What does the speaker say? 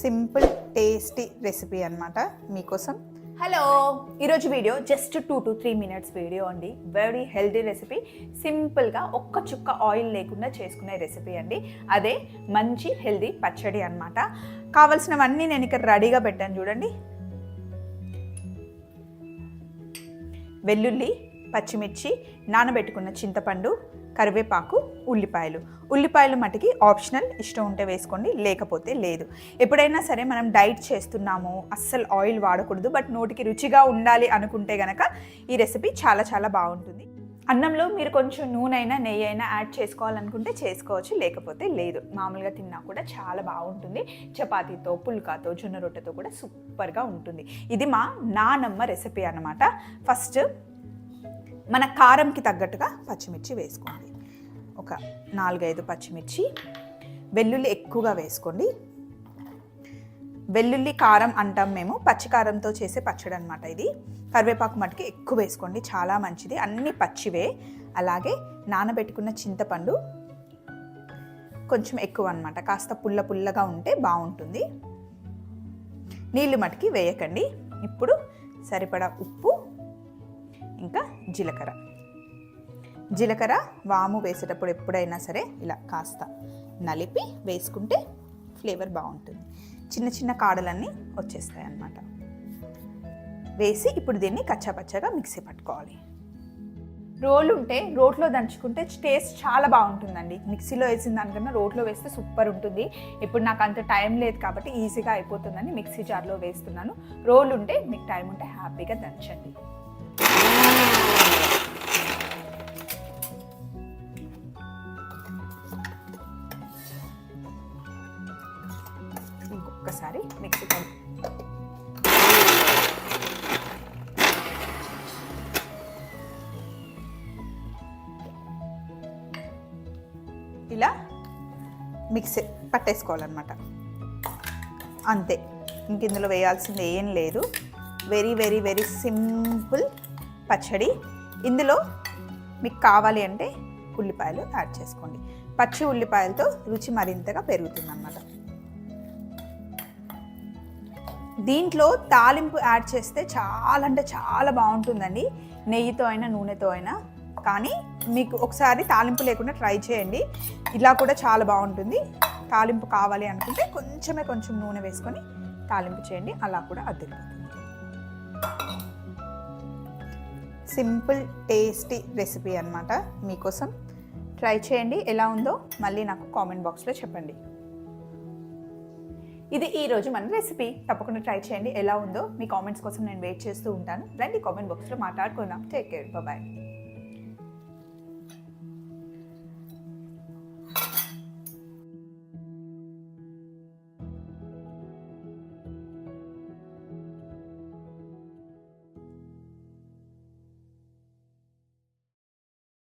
Simple tasty recipe అనమాట మీకోసం. Hello ఈరోజు video just two to three minutes video అండి. వెరీ హెల్దీ రెసిపీ సింపుల్గా ఒక్క చుక్క ఆయిల్ లేకుండా చేసుకునే రెసిపీ అండి. అదే మంచి హెల్దీ పచ్చడి అనమాట కావలసినవన్నీ నేను ఇక్కడ రెడీగా పెట్టాను చూడండి. వెల్లుల్లి పచ్చిమిర్చి నానబెట్టుకున్న చింతపండు కరివేపాకు ఉల్లిపాయలు. ఉల్లిపాయలు మటుకి ఆప్షనల్ ఇష్టం ఉంటే వేసుకోండి లేకపోతే లేదు. ఎప్పుడైనా సరే మనం డైట్ చేస్తున్నాము అస్సలు ఆయిల్ వాడకూడదు బట్ నోటికి రుచిగా ఉండాలి అనుకుంటే గనక ఈ రెసిపీ చాలా చాలా బాగుంటుంది. అన్నంలో మీరు కొంచెం నూనె అయినా నెయ్యి అయినా యాడ్ చేసుకోవాలనుకుంటే చేసుకోవచ్చు లేకపోతే లేదు. మామూలుగా తిన్నా కూడా చాలా బాగుంటుంది. చపాతీతో పుల్కాతో జొన్న రొట్టెతో కూడా సూపర్గా ఉంటుంది. ఇది మా నానమ్మ రెసిపీ అన్నమాట. ఫస్ట్ మన కారంకి తగ్గట్టుగా పచ్చిమిర్చి వేసుకోండి. ఒక నాలుగైదు పచ్చిమిర్చి. వెల్లుల్లి ఎక్కువగా వేసుకోండి. వెల్లుల్లి కారం అంటాం మేము. పచ్చికారంతో చేసే పచ్చడి అనమాట ఇది. కరివేపాకు మటుకి ఎక్కువ వేసుకోండి. చాలా మంచిది. అన్ని పచ్చివే. అలాగే నానబెట్టుకున్న చింతపండు కొంచెం ఎక్కువ అనమాట కాస్త పుల్ల పుల్లగా ఉంటే బాగుంటుంది. నీళ్ళు మటుకి వేయకండి. ఇప్పుడు సరిపడా ఉప్పు ఇంకా జీలకర్ర. జీలకర్ర వాము వేసేటప్పుడు ఎప్పుడైనా సరే ఇలా కాస్త నలిపి వేసుకుంటే ఫ్లేవర్ బాగుంటుంది. చిన్న చిన్న కాడలన్నీ వచ్చేస్తాయి అన్నమాట వేసి ఇప్పుడు దీన్ని కచ్చాపచ్చాగా మిక్సీ పట్టుకోవాలి. రోలు ఉంటే రోట్లో దంచుకుంటే టేస్ట్ చాలా బాగుంటుందండి. మిక్సీలో వేసిన దానికన్నా రోట్లో వేస్తే సూపర్ ఉంటుంది. ఇప్పుడు నాకు అంత టైం లేదు కాబట్టి ఈజీగా అయిపోతుందని మిక్సీ జార్లో వేస్తున్నాను. రోలు ఉంటే మీకు టైం ఉంటే హ్యాపీగా దంచండి. ఒక్కసారి మిక్సీ ఇలా మిక్సీ పట్టేసుకోవాలన్నమాట. అంతే. ఇంక ఇందులో వేయాల్సింది ఏం లేదు. వెరీ వెరీ వెరీ సింపుల్ పచ్చడి. ఇందులో మీకు కావాలి అంటే ఉల్లిపాయలు యాడ్ చేసుకోండి. పచ్చి ఉల్లిపాయలతో రుచి మరింతగా పెరుగుతుందన్నమాట. దీంట్లో తాలింపు యాడ్ చేస్తే చాలా అంటే చాలా బాగుంటుందండి. నెయ్యితో అయినా నూనెతో అయినా. కానీ మీకు ఒకసారి తాలింపు లేకుండా ట్రై చేయండి. ఇలా కూడా చాలా బాగుంటుంది. తాలింపు కావాలి అనుకుంటే కొంచెమే కొంచెం నూనె వేసుకొని తాలింపు చేయండి. అలా కూడా అద్దరిపోతుంది. సింపుల్ టేస్టీ రెసిపీ అన్నమాట మీకోసం. ట్రై చేయండి. ఎలా ఉందో మళ్ళీ నాకు కామెంట్ బాక్స్లో చెప్పండి. ఇది ఈ రోజు మన రెసిపీ తప్పకుండా ట్రై చేయండి. ఎలా ఉందో మీ కామెంట్స్ కోసం నేను వెయిట్ చేస్తూ ఉంటాను. రండి కామెంట్ బాక్స్లో మాట్లాడుకుందాం. Take care bye